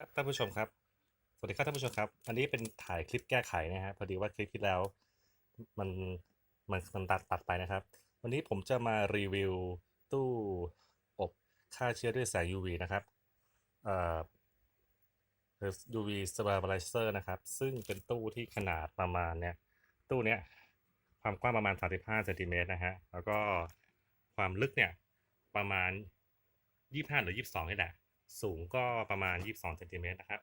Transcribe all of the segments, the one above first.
ครับท่านผู้ชมครับ สวัสดีครับท่านผู้ชมครับ อันนี้เป็นถ่ายคลิปแก้ไขนะฮะพอดีว่าคลิปที่แล้วมันมันมันตัดตัดไปนะครับ วันนี้ผมจะมารีวิวตู้อบฆ่าเชื้อด้วยแสง UV นะครับเอ่อ UV Stabilizer นะครับ ซึ่งเป็นตู้ที่ขนาดประมาณเนี่ยตู้เนี้ยความกว้างประมาณ 35เซนติเมตรนะฮะแล้วก็ความลึกเนี่ยประมาณ 25 หรือ 22นี่แหละ สูงก็ประมาณ 22เซนติเมตรนะครับ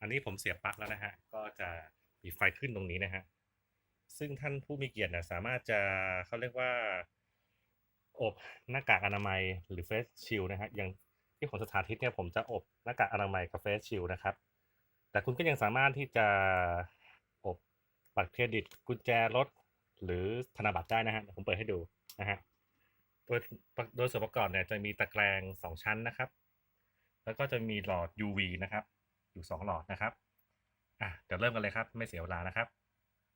อันนี้ผมเสียบปลั๊กแล้วนะฮะ ก็จะมีไฟขึ้นตรงนี้นะฮะ ซึ่งท่านผู้มีเกียรติเนี่ยสามารถจะเขาเรียกว่า อบหน้ากากอนามัยหรือเฟสชิลนะฮะ อย่างที่ของสถานทิศเนี่ยผมจะอบหน้ากากอนามัยกับเฟสชิลนะครับ แต่คุณก็ยังสามารถที่จะอบบัตรเครดิตกุญแจรถหรือธนบัตรได้นะฮะ ผมเปิดให้ดูนะฮะโดยโดยส่วนประกอบเนี่ยจะมีตะแกรงสองชั้นนะครับ แล้วก็จะมีหลอด UV นะครับอยู่สองหลอดนะครับอะเดี๋ยวเริ่มกันเลยครับ ไม่เสียเวลานะครับ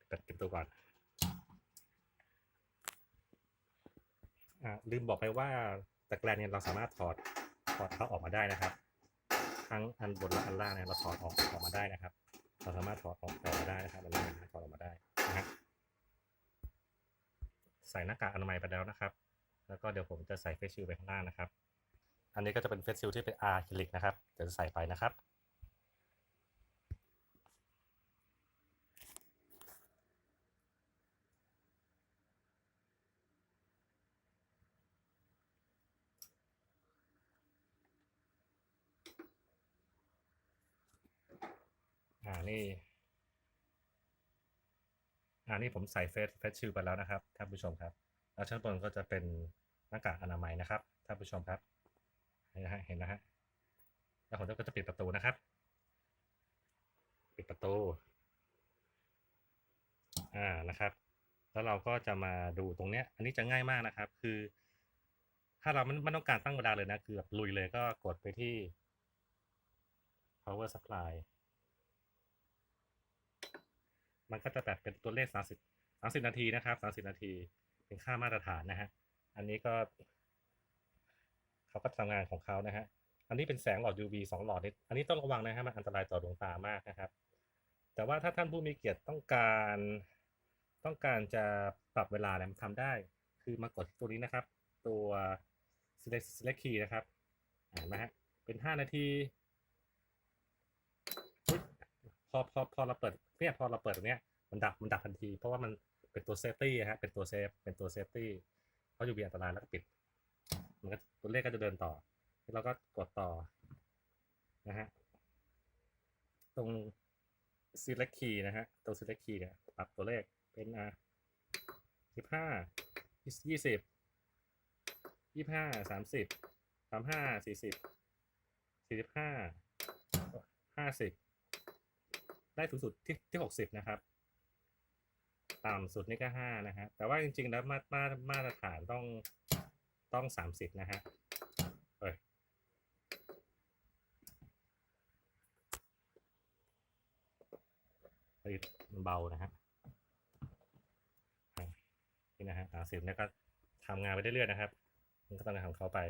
เปิดเก็บตัวก่อนอ่าลืมบอกไปว่าตะแกรงเนี่ยเราสามารถถอดถอดเขาออกมาได้นะครับ ทั้งอันบนและอันล่างเนี่ยเราถอดออกออกมาได้นะครับ เราสามารถถอดออกออกมาได้นะครับอันนี้นะถอดออกมาได้นะฮะใส่หน้ากากอนามัยไปแล้วนะครับ แล้วก็เดี๋ยวผมจะใส่เฟซชิลไปข้างล่างนะครับ อันนี้ก็จะเป็นเฟสซิลที่เป็นอะคริลิกนะครับเดี๋ยวจะใส่ไปนะครับ อ่านี่อ่านี่ผมใส่เฟสเฟสชิลไปแล้วนะครับท่านผู้ชมครับ แล้วชั้นบนก็จะเป็นหน้ากากอนามัยนะครับท่านผู้ชมครับ นะฮะเห็นนะฮะแล้วผมก็จะปิดประตูนะครับ ปิดประตู อ่านะครับ แล้วเราก็จะมาดูตรงเนี้ย อันนี้จะง่ายมากนะครับ คือ ถ้าเราไม่ไม่ต้องการตั้งเวลาเลยนะคือแบบลุยเลยก็กดไปที่ power supply มันก็จะแบบเป็นตัวเลข 30 30 นาทีนะครับ 30 นาที เป็นค่ามาตรฐานนะฮะ อันนี้ก็ เขาก็ทำงานของเขานะฮะอันนี้เป็นแสงหลอด UV สองหลอดนี่อันนี้ต้องระวังนะฮะมันอันตรายต่อดวงตามากนะครับ แต่ว่าถ้าท่านผู้มีเกียรติต้องการต้องการจะปรับเวลาเนี่ยมันทำได้ คือมากดตัวนี้นะครับ ตัว select select key นะครับเห็นไหมฮะเป็น 5 นาที พอพอพอเราเปิดเนี่ยพอเราเปิดตรงเนี้ยมันดับมันดับทันที เพราะว่ามันเป็นตัวเซฟตี้ฮะเป็นตัวเซฟเป็นตัวเซฟตี้เพราะ UV อันตรายแล้วก็ปิด มันก็ตัวเลขก็จะเดินต่อแล้วก็กดต่อนะฮะตรง select key นะฮะตรง select key เนี่ยปรับตัวเลขเป็นอะสิบห้ายี่สิบยี่ห้าสามสิบสามห้าสี่สิบสี่สิบห้าห้าสิบได้สูงสุดที่ที่หกสิบนะครับ ต่ำสุดนี่ก็ห้านะฮะแต่ว่าจริงๆแล้วมามามาตรฐานต้อง ต้องสามสิบนะฮะเอ้ยเฮ้ยมันเบานะฮะอะนี่นะฮะสามสิบเนี่ยก็ทำงานไปเรื่อยๆนะครับ มันก็ต้องทำของเขาไป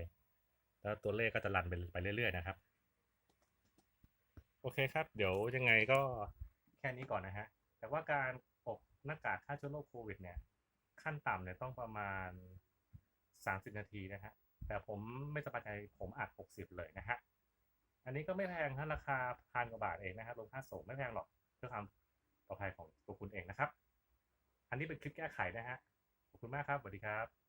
แล้วตัวเลขก็จะรันไปไปเรื่อยๆนะครับ โอเคครับ เดี๋ยวยังไงก็แค่นี้ก่อนนะฮะ แต่ว่าการอบหน้ากากฆ่าเชื้อโรคโควิดเนี่ย ขั้นต่ำเนี่ยต้องประมาณ 30 นาทีนะฮะ แต่ผมไม่สบายใจผมอัด 60 เลยนะฮะ อันนี้ก็ไม่แพงฮะราคาพันกว่าบาทเองนะครับรวมค่าส่งไม่แพงหรอกเพื่อความปลอดภัยของตัวคุณเองนะครับ อันนี้เป็นคลิปแก้ไขนะฮะ ขอบคุณมากครับ สวัสดีครับ